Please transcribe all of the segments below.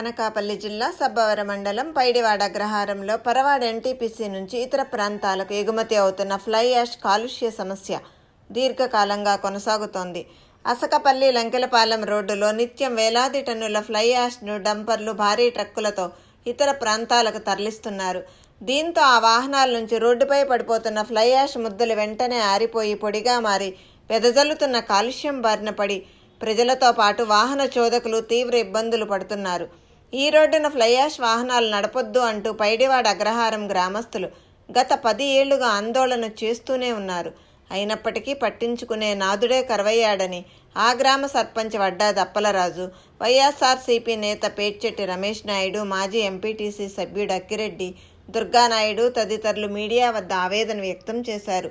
అనకాపల్లి జిల్లా సబ్బవర మండలం పైడివాడ అగ్రహారంలో పరవాడ ఎన్టీపీసీ నుంచి ఇతర ప్రాంతాలకు ఎగుమతి అవుతున్న ఫ్లై యాష్ కాలుష్య సమస్య దీర్ఘకాలంగా కొనసాగుతోంది. అసకపల్లి లంకెలపాలెం రోడ్డులో నిత్యం వేలాది టన్నుల ఫ్లై యాష్ను డంపర్లు భారీ ట్రక్కులతో ఇతర ప్రాంతాలకు తరలిస్తున్నారు. దీంతో ఆ వాహనాల నుంచి రోడ్డుపై పడిపోతున్న ఫ్లై యాష్ ముద్దలు వెంటనే ఆరిపోయి పొడిగా మారి వెదజల్లుతున్న కాలుష్యం బారిన పడి ప్రజలతో పాటు వాహన చోదకులు తీవ్ర ఇబ్బందులు పడుతున్నారు. ఈ రోడ్డున ఫ్లైయాష్ వాహనాలు నడపొద్దు అంటూ పైడివాడ అగ్రహారం గ్రామస్తులు గత పది ఏళ్ళుగా ఆందోళన చేస్తూనే ఉన్నారు. అయినప్పటికీ పట్టించుకునే నాదుడే కరవయ్యాడని ఆ గ్రామ సర్పంచ్ వడ్డా దప్పలరాజు వైఎస్ఆర్సీపీ నేత పేర్చెట్టి రమేష్ నాయుడు మాజీ ఎంపీటీసీ సభ్యుడు అక్కిరెడ్డి దుర్గానాయుడు తదితరులు మీడియా వద్ద ఆవేదన వ్యక్తం చేశారు.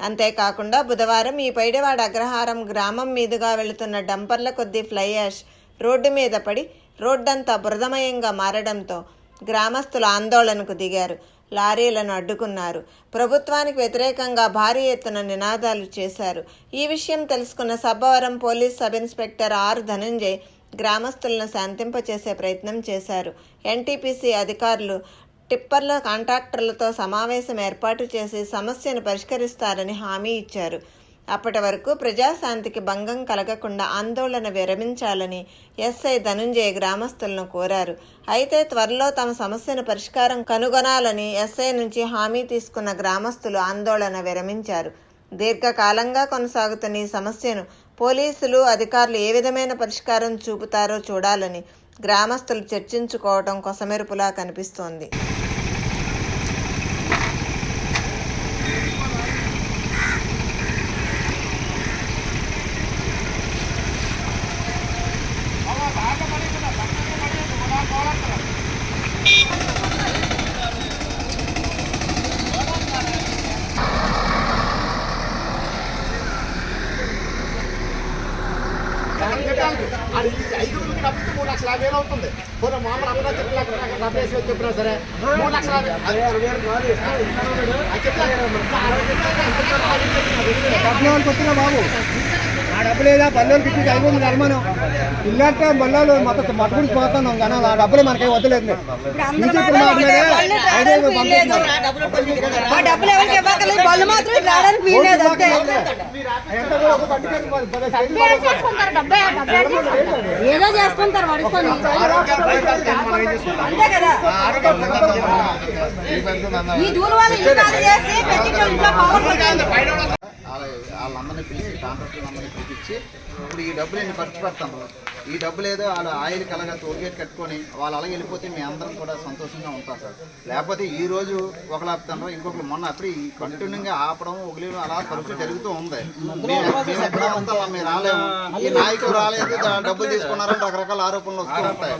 అంతేకాకుండా బుధవారం ఈ పైడివాడ అగ్రహారం గ్రామం మీదుగా వెళుతున్న డంపర్ల కొద్దీ ఫ్లై యాష్ రోడ్డు మీద పడి రోడ్డంతా బురదమయంగా మారడంతో గ్రామస్తులు ఆందోళనకు దిగారు. లారీలను అడ్డుకున్నారు. ప్రభుత్వానికి వ్యతిరేకంగా భారీ ఎత్తున నినాదాలు చేశారు. ఈ విషయం తెలుసుకున్న Sabbavaram police sub inspector R Dhananjay గ్రామస్తులను శాంతింపచేసే ప్రయత్నం చేశారు. ఎన్టీపీసీ అధికారులు టిప్పర్ల కాంట్రాక్టర్లతో సమావేశం ఏర్పాటు చేసి సమస్యను పరిష్కరిస్తారని హామీ ఇచ్చారు. అప్పటి వరకు ప్రజాశాంతికి భంగం కలగకుండా ఆందోళన విరమించాలని ఎస్ఐ ధనుంజయ గ్రామస్తులను కోరారు. అయితే త్వరలో తమ సమస్యను పరిష్కారం కనుగొనాలని ఎస్ఐ నుంచి హామీ తీసుకున్న గ్రామస్తులు ఆందోళన విరమించారు. దీర్ఘకాలంగా కొనసాగుతున్న ఈ సమస్యను పోలీసులు అధికారులు ఏ విధమైన పరిష్కారం చూపుతారో చూడాలని గ్రామస్తులు చర్చించుకోవడం కొసమెరుపులా కనిపిస్తోంది. అది ఐదుగురికి డబ్బులు మూడు లక్షల యాభై వేలు అవుతుంది పోనీ మామూలు అప్పుడు చెప్పిన డబ్బు వేసి చెప్పినా సరే మూడు లక్షల యాభై అది చెప్పినా పద్నాలుగు వచ్చిన బాబు ఆ డబ్బు లేదా పల్లెలకి ఇచ్చి ఐదు వందలు అనుమానం ఇల్లంటే మళ్ళీ మొత్తం మట్టుకుని పోతున్నాం కానీ ఆ డబ్బులు మనకి వద్దలేదు ఏదో చేసుకుంటారు పడుకొని అంతే కదా. ఈ దూరం వాళ్ళు ఖాళీ చేసి పెట్టిన ఇంట్లో పవర్ వాళ్ళందరినీ పిలిచి కాంట్రాక్టర్ అందరినీ పిలిపించి ఇప్పుడు ఈ డబ్బులు నేను ఖర్చు పెడతాను. ఈ డబ్బులు ఏదో వాళ్ళ ఆయిల్ కలగా టోల్గేట్ కట్టుకొని వాళ్ళు అలాగే వెళ్ళిపోతే మీ అందరం కూడా సంతోషంగా ఉంటాం సార్. లేకపోతే ఈ రోజు ఒకరు ఆపుతాను ఇంకొకరు మొన్న అప్పుడు ఈ కంటిన్యూగా ఆపడం ఒకరు అలా ఖర్చు జరుగుతూ ఉంది. మేము మేము ఎక్కడ ఉంటాం మేము రాలేము. ఈ నాయకులు రాలేదు డబ్బులు తీసుకున్నారని రకరకాల ఆరోపణలు వస్తూ ఉంటాయి.